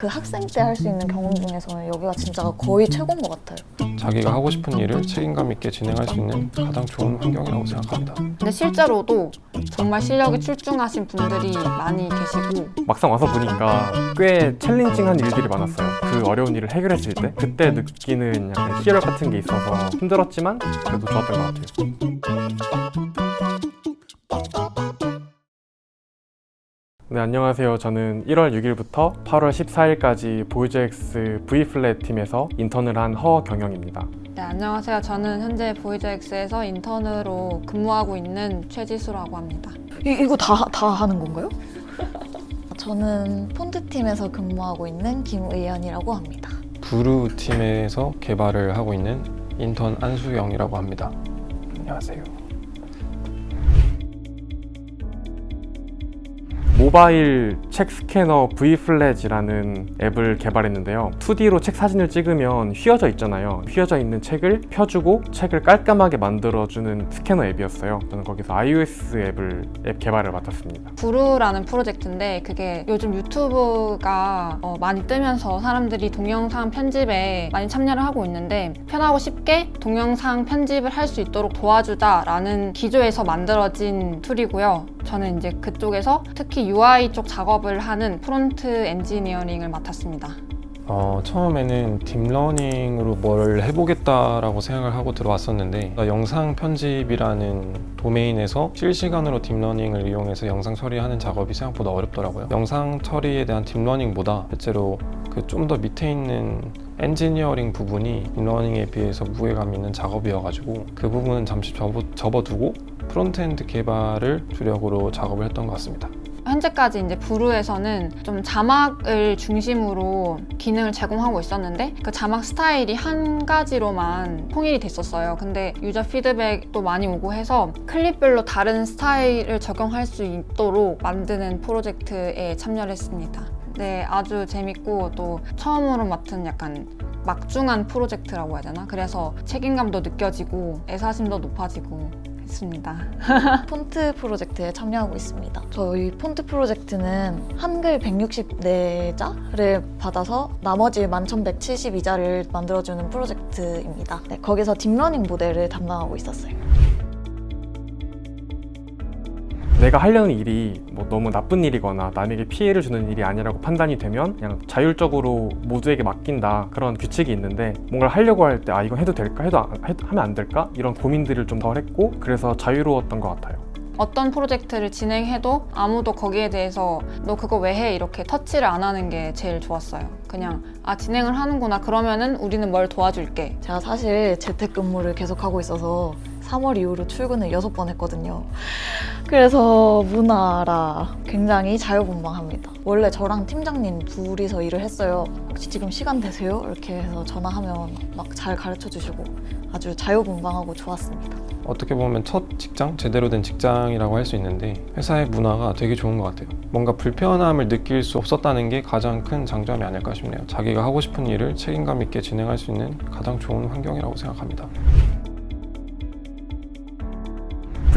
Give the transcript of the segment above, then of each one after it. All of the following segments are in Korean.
그 학생 때 할 수 있는 경험 중에서는 여기가 진짜 거의 최고인 것 같아요. 자기가 하고 싶은 일을 책임감 있게 진행할 수 있는 가장 좋은 환경이라고 생각합니다. 근데 실제로도 정말 실력이 출중하신 분들이 많이 계시고 막상 와서 보니까 꽤 챌린징한 일들이 많았어요. 그 어려운 일을 해결했을 때 그때 느끼는 약간 희열 같은 게 있어서 힘들었지만 그래도 좋았던 것 같아요. 네, 안녕하세요. 저는 1월 6일부터 8월 14일까지 보이즈엑스 V플랫 팀에서 인턴을 한 허경영입니다. 네, 안녕하세요. 저는 현재 보이저엑스에서 인턴으로 근무하고 있는 최지수라고 합니다. 이, 이거 다, 다 하는 건가요? 저는 폰트팀에서 근무하고 있는 김의연이라고 합니다. 부루 팀에서 개발을 하고 있는 인턴 안수영이라고 합니다. 안녕하세요. 모바일 책 스캐너 V플랫이라는 앱을 개발했는데요. 2D로 책 사진을 찍으면 휘어져 있잖아요. 휘어져 있는 책을 펴주고 책을 깔끔하게 만들어주는 스캐너 앱이었어요. 저는 거기서 iOS 앱을 앱 개발을 맡았습니다. 부루라는 프로젝트인데 그게 요즘 유튜브가 어, 많이 뜨면서 사람들이 동영상 편집에 많이 참여를 하고 있는데 편하고 쉽게 동영상 편집을 할 수 있도록 도와주자라는 기조에서 만들어진 툴이고요. 저는 이제 그쪽에서 특히 UI 쪽 작업을 하는 프론트 엔지니어링을 맡았습니다. 어, 처음에는 딥러닝으로 뭘 해보겠다라고 생각을 하고 들어왔었는데 영상 편집이라는 도메인에서 실시간으로 딥러닝을 이용해서 영상 처리하는 작업이 생각보다 어렵더라고요. 영상 처리에 대한 딥러닝보다 실제로 그 좀 더 밑에 있는 엔지니어링 부분이 딥러닝에 비해서 무게감 있는 작업이어가지고 그 부분은 잠시 접어, 접어두고 프론트엔드 개발을 주력으로 작업을 했던 것 같습니다. 현재까지 이제 부루에서는 좀 자막을 중심으로 기능을 제공하고 있었는데 그 자막 스타일이 한 가지로만 통일이 됐었어요. 근데 유저 피드백도 많이 오고 해서 클립별로 다른 스타일을 적용할 수 있도록 만드는 프로젝트에 참여를 했습니다. 네, 아주 재밌고 또 처음으로 맡은 약간 막중한 프로젝트라고 해야 되나? 그래서 책임감도 느껴지고 애사심도 높아지고 했습니다. 폰트 프로젝트에 참여하고 있습니다. 저희 폰트 프로젝트는 한글 164자를 받아서 나머지 1172자를 만들어주는 프로젝트입니다. 네, 거기서 딥러닝 모델을 담당하고 있었어요. 내가 하려는 일이 뭐 너무 나쁜 일이거나 남에게 피해를 주는 일이 아니라고 판단이 되면 그냥 자율적으로 모두에게 맡긴다 그런 규칙이 있는데 뭔가를 하려고 할 때 아 이건 해도 될까 해도 안- 해- 하면 안 될까 이런 고민들을 좀 덜 했고 그래서 자유로웠던 것 같아요. 어떤 프로젝트를 진행해도 아무도 거기에 대해서 너 그거 왜 해? 이렇게 터치를 안 하는 게 제일 좋았어요. 그냥 아 진행을 하는구나 그러면은 우리는 뭘 도와줄게. 제가 사실 재택근무를 계속하고 있어서 3월 이후로 출근을 6번 했거든요. 그래서 문화라 굉장히 자유분방합니다. 원래 저랑 팀장님 둘이서 일을 했어요. 혹시 지금 시간 되세요? 이렇게 해서 전화하면 막 잘 가르쳐 주시고 아주 자유분방하고 좋았습니다. 어떻게 보면 첫 직장, 제대로 된 직장이라고 할 수 있는데 회사의 문화가 되게 좋은 것 같아요. 뭔가 불편함을 느낄 수 없었다는 게 가장 큰 장점이 아닐까 싶네요. 자기가 하고 싶은 일을 책임감 있게 진행할 수 있는 가장 좋은 환경이라고 생각합니다.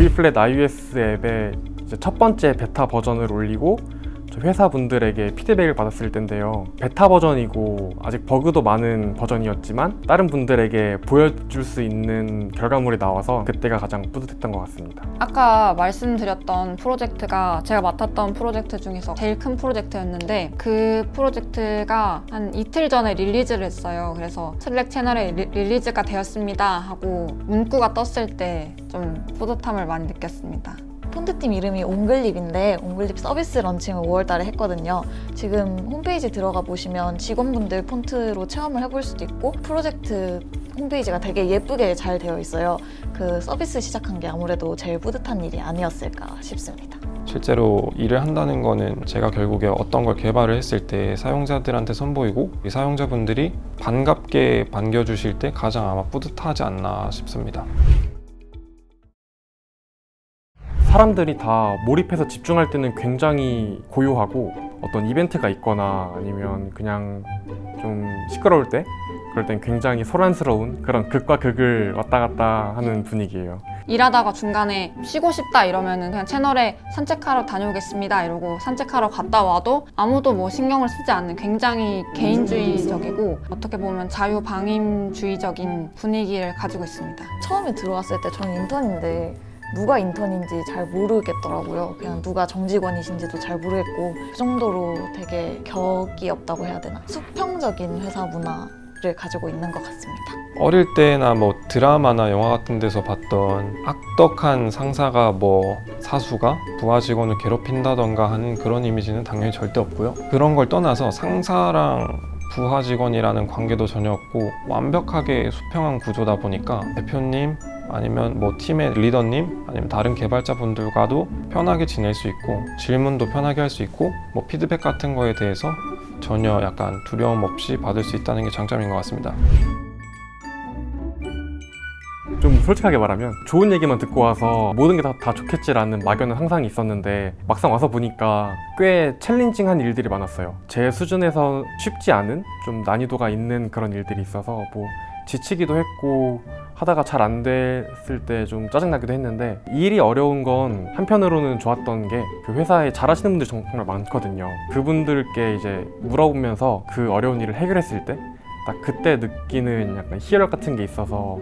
V플랫 iOS 앱의 첫 번째 베타 버전을 올리고 저 회사분들에게 피드백을 받았을 텐데요. 베타 버전이고 아직 버그도 많은 버전이었지만 다른 분들에게 보여줄 수 있는 결과물이 나와서 그때가 가장 뿌듯했던 것 같습니다. 아까 말씀드렸던 프로젝트가 제가 맡았던 프로젝트 중에서 제일 큰 프로젝트였는데 그 프로젝트가 한 이틀 전에 릴리즈를 했어요. 그래서 슬랙 채널에 리, 릴리즈가 되었습니다 하고 문구가 떴을 때 좀 뿌듯함을 많이 느꼈습니다. 폰트팀 이름이 옹글립인데 옹글립 서비스 런칭을 5월달에 했거든요. 지금 홈페이지 들어가 보시면 직원분들 폰트로 체험을 해볼 수도 있고 프로젝트 홈페이지가 되게 예쁘게 잘 되어 있어요. 그 서비스 시작한 게 아무래도 제일 뿌듯한 일이 아니었을까 싶습니다. 실제로 일을 한다는 거는 제가 결국에 어떤 걸 개발을 했을 때 사용자들한테 선보이고 이 사용자분들이 반갑게 반겨주실 때 가장 아마 뿌듯하지 않나 싶습니다. 사람들이 다 몰입해서 집중할 때는 굉장히 고요하고 어떤 이벤트가 있거나 아니면 그냥 좀 시끄러울 때 그럴 땐 굉장히 소란스러운 그런 극과 극을 왔다 갔다 하는 분위기예요. 일하다가 중간에 쉬고 싶다 이러면은 그냥 채널에 산책하러 다녀오겠습니다 이러고 산책하러 갔다 와도 아무도 뭐 신경을 쓰지 않는 굉장히 개인주의적이고 어떻게 보면 자유방임주의적인 분위기를 가지고 있습니다. 처음에 들어왔을 때 저는 인턴인데 누가 인턴인지 잘 모르겠더라고요. 그냥 누가 정직원이신지도 잘 모르겠고 그 정도로 되게 격이 없다고 해야 되나 수평적인 회사 문화를 가지고 있는 것 같습니다. 어릴 때나 뭐 드라마나 영화 같은 데서 봤던 악덕한 상사가 뭐 사수가 부하 직원을 괴롭힌다던가 하는 그런 이미지는 당연히 절대 없고요. 그런 걸 떠나서 상사랑 부하 직원이라는 관계도 전혀 없고 완벽하게 수평한 구조다 보니까 대표님 아니면 뭐 팀의 리더님 아니면 다른 개발자분들과도 편하게 지낼 수 있고 질문도 편하게 할 수 있고 뭐 피드백 같은 거에 대해서 전혀 약간 두려움 없이 받을 수 있다는 게 장점인 것 같습니다. 좀 솔직하게 말하면 좋은 얘기만 듣고 와서 모든 게 다 다 좋겠지라는 막연한 상상이 있었는데 막상 와서 보니까 꽤 챌린징한 일들이 많았어요. 제 수준에서 쉽지 않은 좀 난이도가 있는 그런 일들이 있어서 뭐 지치기도 했고 하다가 잘 안 됐을 때 좀 짜증나기도 했는데 이 일이 어려운 건 한편으로는 좋았던 게 그 회사에 잘하시는 분들이 정말 많거든요. 그분들께 이제 물어보면서 그 어려운 일을 해결했을 때 딱 그때 느끼는 약간 희열 같은 게 있어서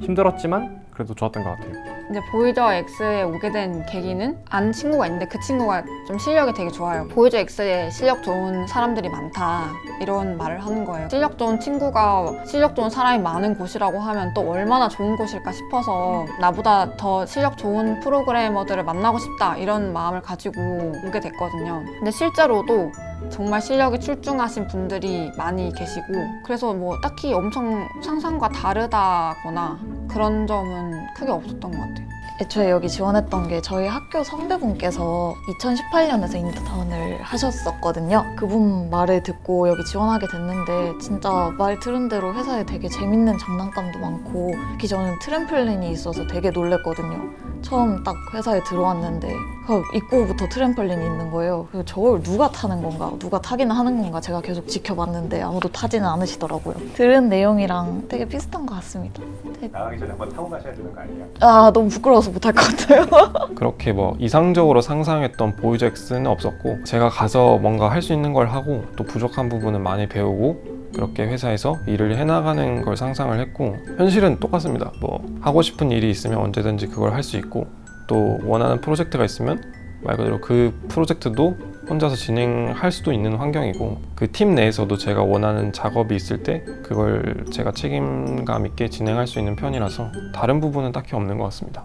힘들었지만 그래도 좋았던 것 같아요. 이제 보이저 X에 오게 된 계기는 아는 친구가 있는데 그 친구가 좀 실력이 되게 좋아요. 보이저 X에 실력 좋은 사람들이 많다 이런 말을 하는 거예요. 실력 좋은 친구가 실력 좋은 사람이 많은 곳이라고 하면 또 얼마나 좋은 곳일까 싶어서 나보다 더 실력 좋은 프로그래머들을 만나고 싶다 이런 마음을 가지고 오게 됐거든요. 근데 실제로도 정말 실력이 출중하신 분들이 많이 계시고 그래서 뭐 딱히 엄청 상상과 다르다거나 그런 점은 크게 없었던 것 같아요. 애초에 여기 지원했던 게 저희 학교 선배분께서 2018년에서 인턴을 하셨었거든요. 그분 말을 듣고 여기 지원하게 됐는데 진짜 말 들은 대로 회사에 되게 재밌는 장난감도 많고 특히 저는 트램플린이 있어서 되게 놀랬거든요. 처음 딱 회사에 들어왔는데 그 입구부터 트램펄린이 있는 거예요. 그래서 저걸 누가 타는 건가, 누가 타기는 하는 건가 제가 계속 지켜봤는데 아무도 타지는 않으시더라고요. 들은 내용이랑 되게 비슷한 것 같습니다. 나가기 전에 한번 타고 가셔야 되는 거 아니에요? 아 너무 부끄러워서 못할 것 같아요. 그렇게 뭐 이상적으로 상상했던 보이젝스는 없었고 제가 가서 뭔가 할 수 있는 걸 하고 또 부족한 부분은 많이 배우고 그렇게 회사에서 일을 해나가는 걸 상상을 했고 현실은 똑같습니다. 뭐 하고 싶은 일이 있으면 언제든지 그걸 할 수 있고 또 원하는 프로젝트가 있으면 말 그대로 그 프로젝트도 혼자서 진행할 수도 있는 환경이고 그 팀 내에서도 제가 원하는 작업이 있을 때 그걸 제가 책임감 있게 진행할 수 있는 편이라서 다른 부분은 딱히 없는 것 같습니다.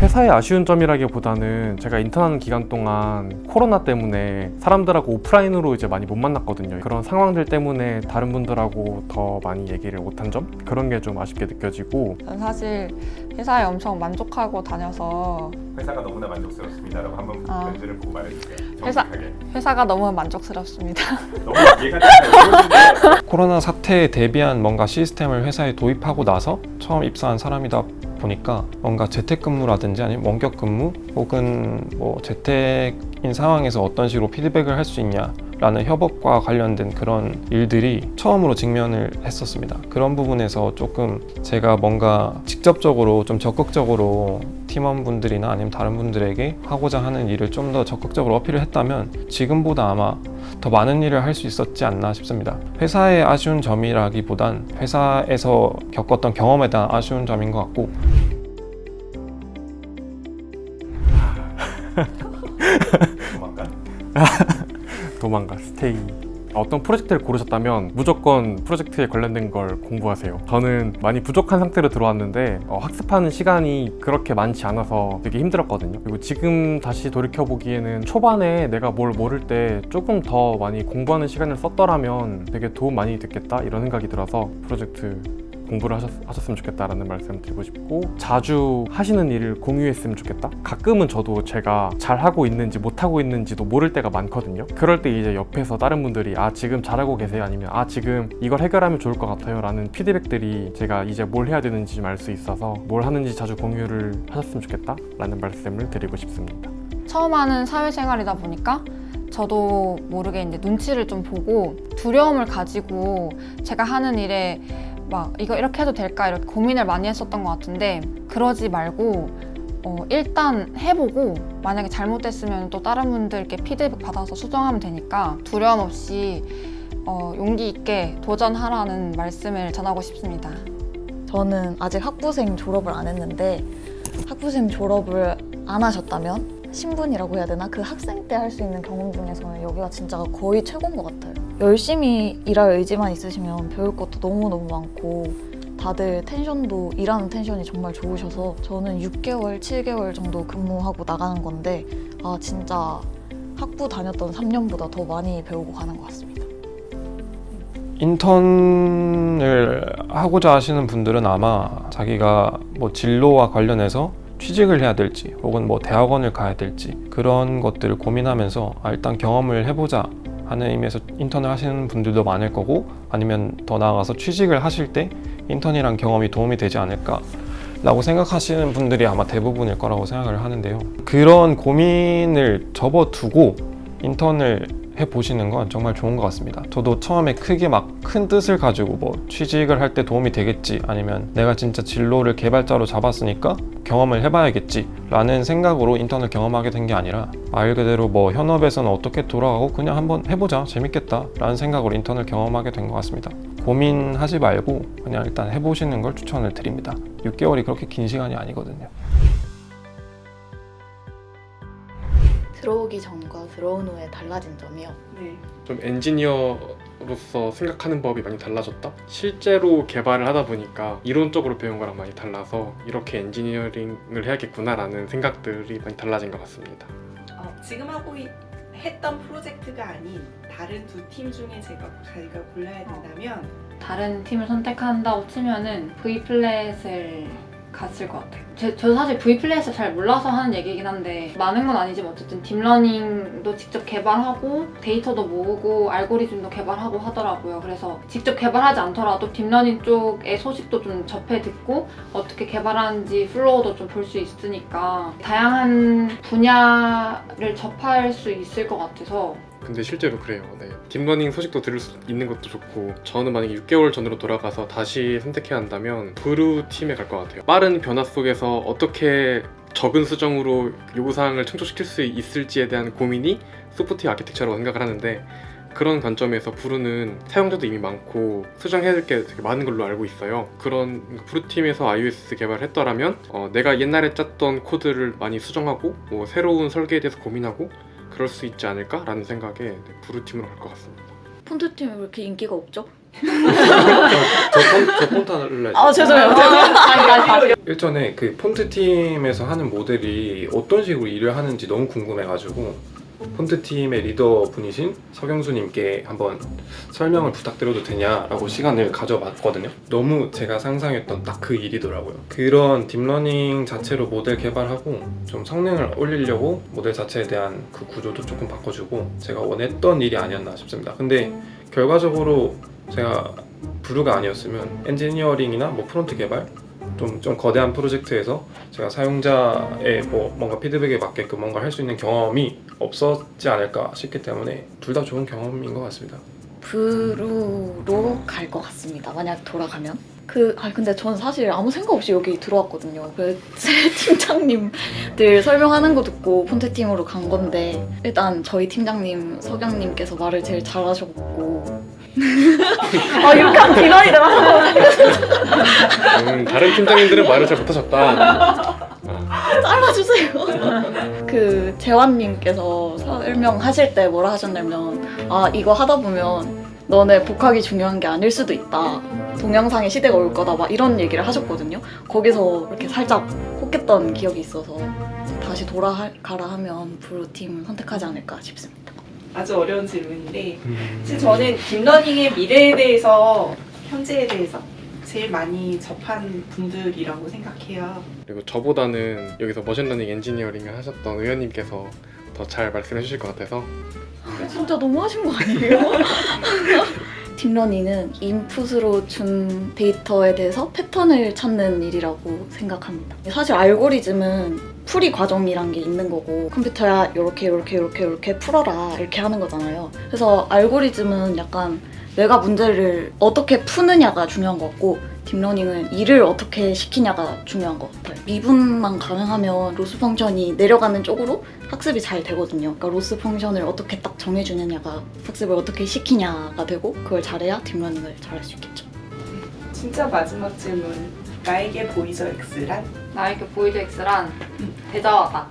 회사의 아쉬운 점이라기보다는 제가 인턴하는 기간 동안 코로나 때문에 사람들하고 오프라인으로 이제 많이 못 만났거든요. 그런 상황들 때문에 다른 분들하고 더 많이 얘기를 못한 점 그런 게 좀 아쉽게 느껴지고 전 사실 회사에 엄청 만족하고 다녀서 회사가 너무나 만족스럽습니다라고 한번 아. 멘트를 보고 말해주세요. 회사-. 회사가 너무 만족스럽습니다. 너무 이해가 되나요? 코로나 사태에 대비한 뭔가 시스템을 회사에 도입하고 나서 처음 입사한 사람이다 보니까 뭔가 재택근무라든지 아니면 원격근무 혹은 뭐 재택인 상황에서 어떤 식으로 피드백을 할 수 있냐 라는 협업과 관련된 그런 일들이 처음으로 직면을 했었습니다. 그런 부분에서 조금 제가 뭔가 직접적으로 좀 적극적으로 팀원분들이나 아니면 다른 분들에게 하고자 하는 일을 좀 더 적극적으로 어필을 했다면 지금보다 아마 더 많은 일을 할 수 있었지 않나 싶습니다. 회사의 아쉬운 점이라기보단 회사에서 겪었던 경험에 대한 아쉬운 점인 것 같고 조만간. 도망가 스테이 어떤 프로젝트를 고르셨다면 무조건 프로젝트에 관련된 걸 공부하세요. 저는 많이 부족한 상태로 들어왔는데 어, 학습하는 시간이 그렇게 많지 않아서 되게 힘들었거든요. 그리고 지금 다시 돌이켜 보기에는 초반에 내가 뭘 모를 때 조금 더 많이 공부하는 시간을 썼더라면 되게 도움 많이 됐겠다 이런 생각이 들어서 프로젝트 공부를 하셨, 하셨 으면 좋겠다라는 말씀 드리고 싶고 자주 하시는 일을 공유했으면 좋겠다? 가끔은 저도 제가 잘하고 있는지 못하고 있는지도 모를 때가 많거든요. 그럴 때 이제 옆에서 다른 분들이 아 지금 잘하고 계세요? 아니면 아 지금 이걸 해결하면 좋을 것 같아요? 라는 피드백들이 제가 이제 뭘 해야 되는지 좀 알 수 있어서 뭘 하는지 자주 공유를 하셨으면 좋겠다? 라는 말씀을 드리고 싶습니다. 처음 하는 사회생활이다 보니까 저도 모르게 이제 눈치를 좀 보고 두려움을 가지고 제가 하는 일에 막 이거 이렇게 해도 될까 이렇게 고민을 많이 했었던 것 같은데 그러지 말고 어, 일단 해보고 만약에 잘못됐으면 또 다른 분들께 피드백 받아서 수정하면 되니까 두려움 없이 어, 용기 있게 도전하라는 말씀을 전하고 싶습니다. 저는 아직 학부생 졸업을 안 했는데 학부생 졸업을 안 하셨다면 신분이라고 해야 되나 그 학생 때 할 수 있는 경험 중에서는 여기가 진짜 거의 최고인 것 같아요. 열심히 일할 의지만 있으시면 배울 것도 너무 너무 많고 다들 텐션도 일하는 텐션이 정말 좋으셔서 저는 6개월, 7개월 정도 근무하고 나가는 건데 아 진짜 학부 다녔던 3년보다 더 많이 배우고 가는 것 같습니다. 인턴을 하고자 하시는 분들은 아마 자기가 뭐 진로와 관련해서 취직을 해야 될지 혹은 뭐 대학원을 가야 될지 그런 것들을 고민하면서 아, 일단 경험을 해보자 하는 의미에서 인턴을 하시는 분들도 많을 거고 아니면 더 나아가서 취직을 하실 때 인턴이란 경험이 도움이 되지 않을까 라고 생각하시는 분들이 아마 대부분일 거라고 생각을 하는데요. 그런 고민을 접어두고 인턴을 해보시는 건 정말 좋은 것 같습니다. 저도 처음에 크게 막 큰 뜻을 가지고 뭐 취직을 할 때 도움이 되겠지 아니면 내가 진짜 진로를 개발자로 잡았으니까 경험을 해봐야겠지 라는 생각으로 인턴을 경험하게 된 게 아니라 말 그대로 뭐 현업에서는 어떻게 돌아가고 그냥 한번 해보자 재밌겠다 라는 생각으로 인턴을 경험하게 된 것 같습니다. 고민하지 말고 그냥 일단 해보시는 걸 추천을 드립니다. 6개월이 그렇게 긴 시간이 아니거든요. 들어오기 전과 들어온 후에 달라진 점이요. 좀 엔지니어로서 생각하는 법이 많이 달라졌다? 실제로 개발을 하다 보니까 이론적으로 배운 거랑 많이 달라서 이렇게 엔지니어링을 해야겠구나라는 생각들이 많이 달라진 것 같습니다. 어, 지금 하고 있- 했던 프로젝트가 아닌 다른 두 팀 중에 제가 자기가 골라야 된다면 다른 팀을 선택한다고 치면은 V 플랫을 갔을 것 같아요. 제, 저 사실 V 플랫을 잘 몰라서 하는 얘기긴 한데 많은 건 아니지만 어쨌든 딥러닝도 직접 개발하고 데이터도 모으고 알고리즘도 개발하고 하더라고요. 그래서 직접 개발하지 않더라도 딥러닝 쪽의 소식도 좀 접해 듣고 어떻게 개발하는지 플로우도 좀 볼 수 있으니까 다양한 분야를 접할 수 있을 것 같아서 근데 실제로 그래요. 네. 딥러닝 소식도 들을 수 있는 것도 좋고 저는 만약에 6개월 전으로 돌아가서 다시 선택해야 한다면 브루 팀에 갈 것 같아요. 빠른 변화 속에서 어떻게 적은 수정으로 요구사항을 충족시킬 수 있을지에 대한 고민이 소프트웨어 아키텍처라고 생각을 하는데 그런 관점에서 브루는 사용자도 이미 많고 수정해야 될 게 되게 많은 걸로 알고 있어요. 그런 브루 팀에서 iOS 개발을 했더라면 어, 내가 옛날에 짰던 코드를 많이 수정하고 뭐 새로운 설계에 대해서 고민하고 그럴 수 있지 않을까라는 생각에 네, 브루 팀으로 갈 것 같습니다. 폰트 팀이 왜 이렇게 인기가 없죠? 저 폰트 할래. 아 죄송해요. 일전에 그 폰트 팀에서 하는 모델이 어떤 식으로 일을 하는지 너무 궁금해가지고 폰트 팀의 리더 분이신 서경수님께 한번 설명을 부탁드려도 되냐라고 시간을 가져봤거든요. 너무 제가 상상했던 딱 그 일이더라고요. 그런 딥러닝 자체로 모델 개발하고 좀 성능을 올리려고 모델 자체에 대한 그 구조도 조금 바꿔주고 제가 원했던 일이 아니었나 싶습니다. 근데 결과적으로 제가 브루가 아니었으면 엔지니어링이나 뭐 프론트 개발 좀, 좀 거대한 프로젝트에서 제가 사용자의 뭐 뭔가 피드백에 맞게끔 뭔가 할 수 있는 경험이 없었지 않을까 싶기 때문에 둘 다 좋은 경험인 것 같습니다. 브루로 갈 것 같습니다. 만약 돌아가면. 그, 아 근데 전 사실 아무 생각 없이 여기 들어왔거든요. 그 팀장님들 설명하는 거 듣고 폰트 팀으로 간 건데 일단 저희 팀장님 서경님께서 말을 제일 잘하셨고. 아 이렇게 하면 비난이 나서 음, 다른 팀장님들은 말을 잘 못하셨다. 잘라주세요. 그 재환님께서 설명하실 때 뭐라 하셨냐면 아 이거 하다 보면 너네 복학이 중요한 게 아닐 수도 있다. 동영상의 시대가 올 거다. 막 이런 얘기를 하셨거든요. 거기서 이렇게 살짝 혹했던 기억이 있어서 다시 돌아가라 하면 브루팀 선택하지 않을까 싶습니다. 아주 어려운 질문인데 사실 저는 딥러닝의 미래에 대해서 현재에 대해서 제일 많이 접한 분들이라고 생각해요. 그리고 저보다는 여기서 머신러닝 엔지니어링을 하셨던 의원님께서 더 잘 말씀해 주실 것 같아서 진짜 너무 하신 거 아니에요? 딥러닝은 인풋으로 준 데이터에 대해서 패턴을 찾는 일이라고 생각합니다. 사실 알고리즘은 풀이 과정이란 게 있는 거고 컴퓨터야 이렇게 이렇게 이렇게 이렇게 풀어라 이렇게 하는 거잖아요. 그래서 알고리즘은 약간 내가 문제를 어떻게 푸느냐가 중요한 것 같고 딥러닝은 일을 어떻게 시키냐가 중요한 것 같아요. 미분만 가능하면 로스 펑션이 내려가는 쪽으로 학습이 잘 되거든요. 그러니까 로스 펑션을 어떻게 딱 정해주느냐가 학습을 어떻게 시키냐가 되고 그걸 잘해야 딥러닝을 잘할 수 있겠죠. 진짜 마지막 질문. 나에게 보이저 X란? 나에게 보이드 X란 대자화다.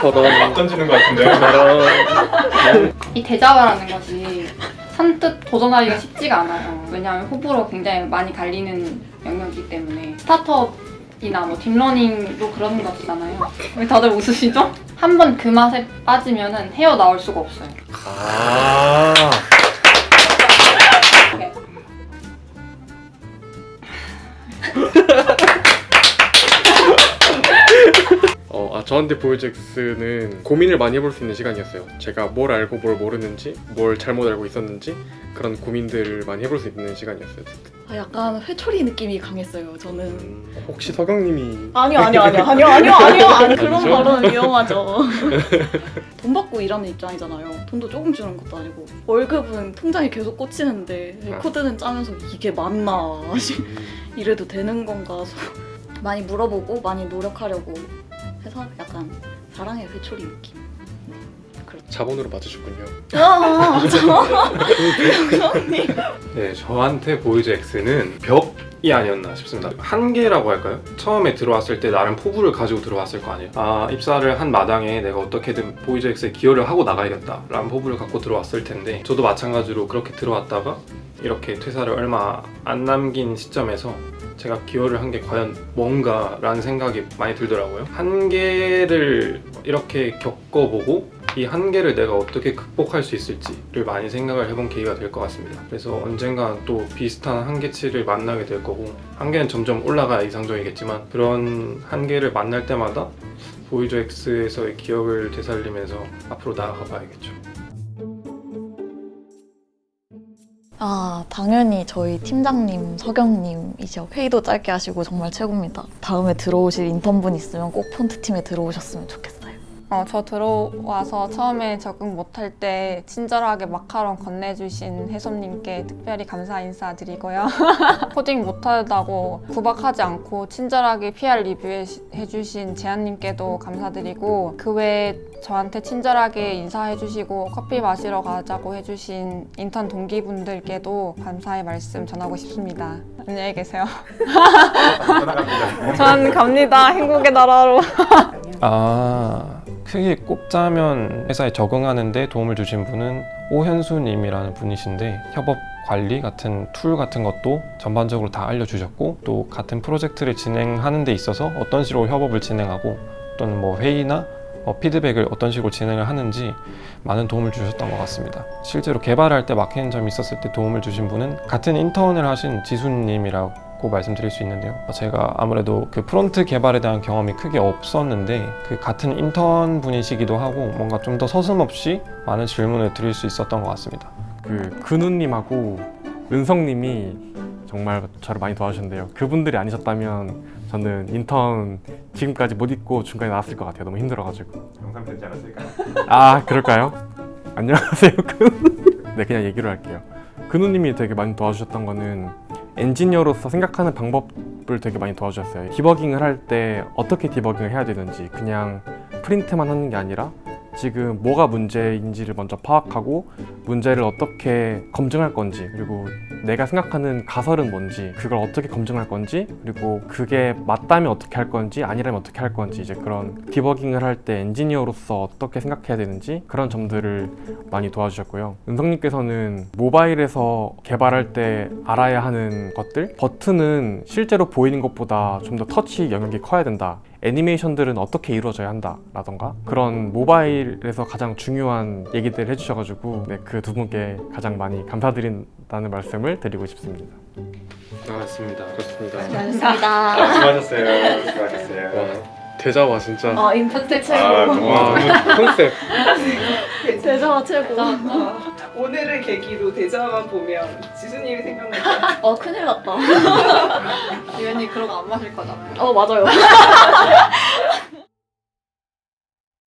저런 던지는 것 같은데. 이 대자화라는 것이 선뜻 도전하기가 쉽지가 않아요. 왜냐하면 호불호 굉장히 많이 갈리는 영역이기 때문에 스타트업이나 뭐 딥러닝도 그런 것이잖아요. 왜 다들 웃으시죠? 한 번 그 맛에 빠지면은 헤어 나올 수가 없어요. 아. 저한테 보이젝스는 고민을 많이 해볼 수 있는 시간이었어요. 제가 뭘 알고 뭘 모르는지, 뭘 잘못 알고 있었는지 그런 고민들을 많이 해볼 수 있는 시간이었어요. 아, 약간 회초리 느낌이 강했어요. 저는 음, 혹시 서경님이 아니요 아니요 아니요 아니요 아니요 아니요 아니, 그런 아니죠? 발언은 위험하죠. 돈 받고 일하는 입장이잖아요. 돈도 조금 주는 것도 아니고 월급은 통장에 계속 꽂히는데 아. 코드는 짜면서 이게 맞나 이래도 되는 건가 많이 물어보고 많이 노력하려고 해서 약간 사랑의 회초리 느낌. 네, 그렇죠. 자본으로 맞으셨군요. 아, 네, 저한테 보이즈 X는 벽 이 아니었나 싶습니다. 한계라고 할까요? 처음에 들어왔을 때 나름 포부를 가지고 들어왔을 거 아니에요. 아, 입사를 한 마당에 내가 어떻게든 보이즈 X에 기여를 하고 나가야겠다 라는 포부를 갖고 들어왔을 텐데 저도 마찬가지로 그렇게 들어왔다가 이렇게 퇴사를 얼마 안 남긴 시점에서 제가 기여를 한 게 과연 뭔가라는 생각이 많이 들더라고요. 한계를 이렇게 겪어보고 이 한계를 내가 어떻게 극복할 수 있을지를 많이 생각을 해본 계기가 될 것 같습니다. 그래서 언젠가 또 비슷한 한계치를 만나게 될 거고 한계는 점점 올라가야 이상적이겠지만 그런 한계를 만날 때마다 보이저 X에서의 기억을 되살리면서 앞으로 나아가 봐야겠죠. 아, 당연히 저희 팀장님, 서경님이죠. 회의도 짧게 하시고 정말 최고입니다. 다음에 들어오실 인턴분 있으면 꼭 폰트 팀에 들어오셨으면 좋겠어요. 어, 저 들어와서 처음에 적응 못할 때 친절하게 마카롱 건네주신 혜솜님께 특별히 감사 인사드리고요. 코딩 못하다고 구박하지 않고 친절하게 PR 리뷰해주신 재한님께도 감사드리고 그 외에 저한테 친절하게 인사해주시고 커피 마시러 가자고 해주신 인턴 동기분들께도 감사의 말씀 전하고 싶습니다. 안녕히 계세요. 전 갑니다. 행복의 나라로. 아 크게 꼽자면 회사에 적응하는데 도움을 주신 분은 오현수님이라는 분이신데 협업 관리 같은 툴 같은 것도 전반적으로 다 알려주셨고 또 같은 프로젝트를 진행하는 데 있어서 어떤 식으로 협업을 진행하고 또는 뭐 회의나 어, 피드백을 어떤 식으로 진행을 하는지 많은 도움을 주셨던 것 같습니다. 실제로 개발할 때 막히는 점이 있었을 때 도움을 주신 분은 같은 인턴을 하신 지수님이라고 말씀드릴 수 있는데요. 제가 아무래도 그 프론트 개발에 대한 경험이 크게 없었는데 그 같은 인턴 분이시기도 하고 뭔가 좀 더 서슴없이 많은 질문을 드릴 수 있었던 것 같습니다. 그 근우님하고 은성님이 정말 저를 많이 도와주셨는데요. 그분들이 아니셨다면 저는 인턴 지금까지 못 있고 중간에 나왔을 것 같아요. 너무 힘들어가지고. 영상 편지 않았을까요? 아 그럴까요? 안녕하세요 근우. 네 그냥 얘기로 할게요. 근우님이 되게 많이 도와주셨던 거는 엔지니어로서 생각하는 방법을 되게 많이 도와주셨어요. 디버깅을 할 때 어떻게 디버깅을 해야 되는지 그냥 프린트만 하는 게 아니라 지금 뭐가 문제인지를 먼저 파악하고 문제를 어떻게 검증할 건지 그리고 내가 생각하는 가설은 뭔지 그걸 어떻게 검증할 건지 그리고 그게 맞다면 어떻게 할 건지 아니라면 어떻게 할 건지 이제 그런 디버깅을 할 때 엔지니어로서 어떻게 생각해야 되는지 그런 점들을 많이 도와주셨고요. 은성님께서는 모바일에서 개발할 때 알아야 하는 것들? 버튼은 실제로 보이는 것보다 좀 더 터치 영역이 커야 된다 애니메이션들은 어떻게 이루어져야 한다라던가 그런 모바일에서 가장 중요한 얘기들을 해주셔가지고 네, 그 두 분께 가장 많이 감사드린다는 말씀을 드리고 싶습니다. 반갑습니다. 그렇습니다. 감사합니다. 수고하셨어요. 수고하셨어요. 대자와 진짜 아 임팩트 아, 최고. 와 컨셉 대자와 최고. 오늘을 계기로 대자만 보면 지수님이 생각나요. 어 큰일 났다. 유연이 그런 거 안 마실 거잖아요. 어 맞아요.